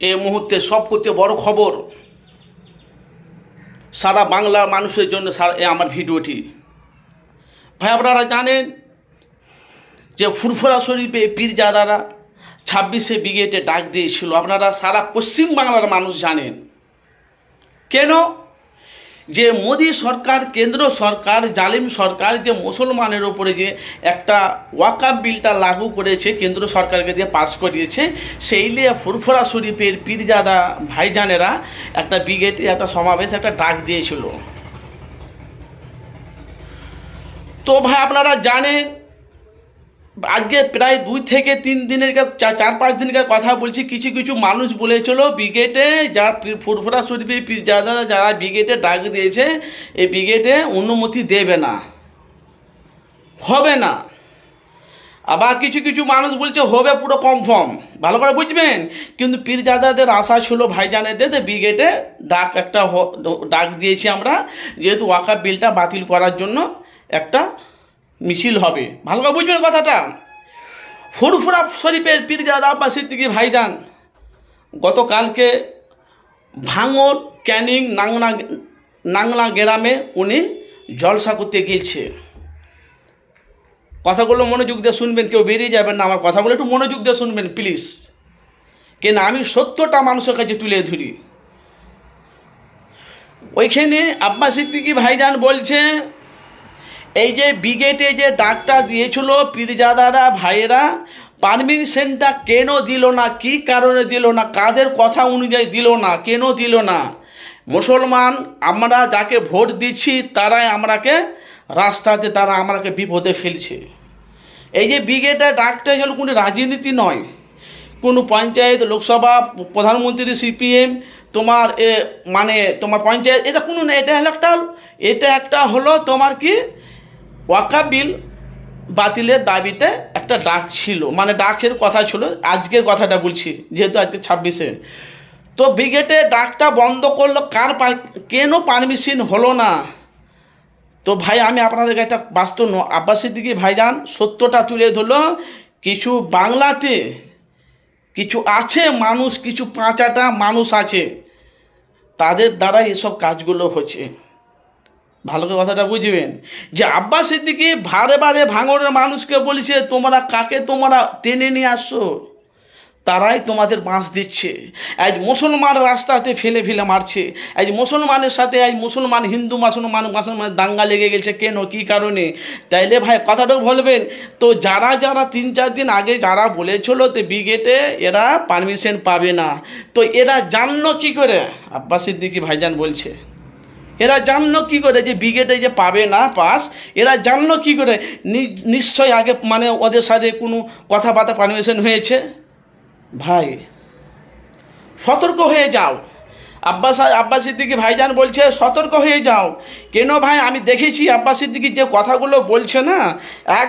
এই মুহূর্তে সব করতে বড় খবর। সারা বাংলা মানুষের জন্য সারা এ আমার ভিডিওটি। ভাই, আপনারা জানেন যে ফুরফুরা শরীফে পীরজাদারা ছাব্বিশে ব্রিগেডে ডাক দিয়েছিল। আপনারা সারা পশ্চিম বাংলার মানুষ জানেন। কেন? যে মোদী সরকার, কেন্দ্র সরকার, জালিম সরকার, যে মুসলমানের ওপরে যে একটা ওয়াকাপ বিলটা লাগু করেছে, কেন্দ্র সরকারকে দিয়ে পাস করিয়েছে, সেই নিয়ে ফুরফুরা শরীফের পীরজাদা ভাইজানেরা একটা ব্রিগেড, একটা সমাবেশ, একটা ডাক দিয়েছিল। তো ভাই, আপনারা জানেন আজকে প্রায় দুই থেকে তিন দিনের চার পাঁচ দিনের কথা বলছি। কিছু কিছু মানুষ বলেছিল ব্রিগেডে যারা ফুরফুরা শরীফে যারা যারা ব্রিগেডে ডাক দিয়েছে, এই ব্রিগেডে অনুমতি দেবে না। হবে না। আবার কিছু কিছু মানুষ বলছে, হবে পুরো কনফার্ম ভালো করে বুঝবেন? কিন্তু পীরজাদাদের আশা ছিল, ভাইজানেদের, যে ব্রিগেডে ডাক একটা ডাক দিয়েছি আমরা, যেহেতু ওয়াকা বিলটা বাতিল করার জন্য একটা মিছিল হবে। ভালো করে বুঝবেন কথাটা। ফুরফুরা শরীফের পীরজাদা বা সিদ্দিকি ভাইজান, গতকালকে ভাঙর, ক্যানিং নাংনা নাংলা গ্রামে উনি জলসা করতে গিয়েছে। কথাগুলো মনোযোগ দিয়ে শুনবেন, কেউ বেরিয়ে যাবেন না। আমার কথাগুলো একটু মনোযোগ দিয়ে শুনবেন, প্লিজ। কেন, আমি সত্যটা মানুষের কাছে তুলে ধরি। ওইখানে আব্বাস সিদ্দিকি ভাইজান বলছে এই যে ব্রিগেডে যে ডাকটা দিয়েছিল পীরজাদারা, ভাইয়েরা, পারমিশনটা কেন দিল না? কি কারণে দিল না? কাদের কথা অনুযায়ী দিল না? কেন দিল না? মুসলমান, আমরা যাকে ভোট দিচ্ছি, তারাই আমরাকে রাস্তাতে, তারা আমাকে বিপদে ফেলছে। এই যে ব্রিগেডে ডাকটা হল কোনো রাজনীতি নয়। কোনো পঞ্চায়েত, লোকসভা, প্রধানমন্ত্রী, সিপিএম, তোমার এ মানে তোমার পঞ্চায়েত, এটা কোনো না, এটা হলো একটা, এটা একটা হলো তোমার কি ওয়াকা বিল বাতিলের দাবিতে একটা ডাক ছিল। মানে ডাকের কথা ছিল। আজকের কথাটা বলছি, যেহেতু আজকে ছাব্বিশে। তো ব্রিগেডে ডাকটা বন্ধ করল। কার কেন পারমিশন হলো না? তো ভাই, আমি আপনাদেরকে একটা বাস্তব আব্বাসের দিকে ভাইজান সত্যটা তুলে ধরলো। কিছু বাংলাতে কিছু আছে মানুষ, কিছু পাঁচাটা মানুষ আছে। তাদের দ্বারা এসব কাজগুলো হচ্ছে। ভালো করে কথাটা বুঝবেন। যে আব্বাস সিদ্দিকি ভারে ভারে ভাঙরের মানুষকে বলেছে, তোমরা কাকে তোমরা টেনে নিয়ে আসছো? তারাই তোমাদের বাঁশ দিচ্ছে। আজ মুসলমান রাস্তাতে ফেলে ফেলে মারছে। আজ মুসলমানের সাথে আজ মুসলমান, হিন্দু, মুসলমান মুসলমান দাঙ্গা লেগে গেছে কেন, কী কারণে? তাইলে ভাই কথাটা বলবেন, তো যারা যারা তিন চার দিন আগে যারা বলেছিল তো ব্রিগেডে এরা পারমিশন পাবে না, তো এরা জানলো কী করে? আব্বাস সিদ্দিকি ভাইজান বলছে এরা জানলো কি করে যে ব্রিগেডে যে পাবে না পাস এরা জানলো কি করে? নিশ্চয় আগে মানে ওদের সাথে কোনো কথাবার্তা পারমিশন হয়েছে? ভাই, সতর্ক হয়ে যাও। আব্বাস আব্বাস সিদ্দিকি ভাইজান বলছে, সতর্ক হয়ে যাও। কেন ভাই? আমি দেখেছি আব্বাস সিদ্দিকি যে কথাগুলো বলছে না এক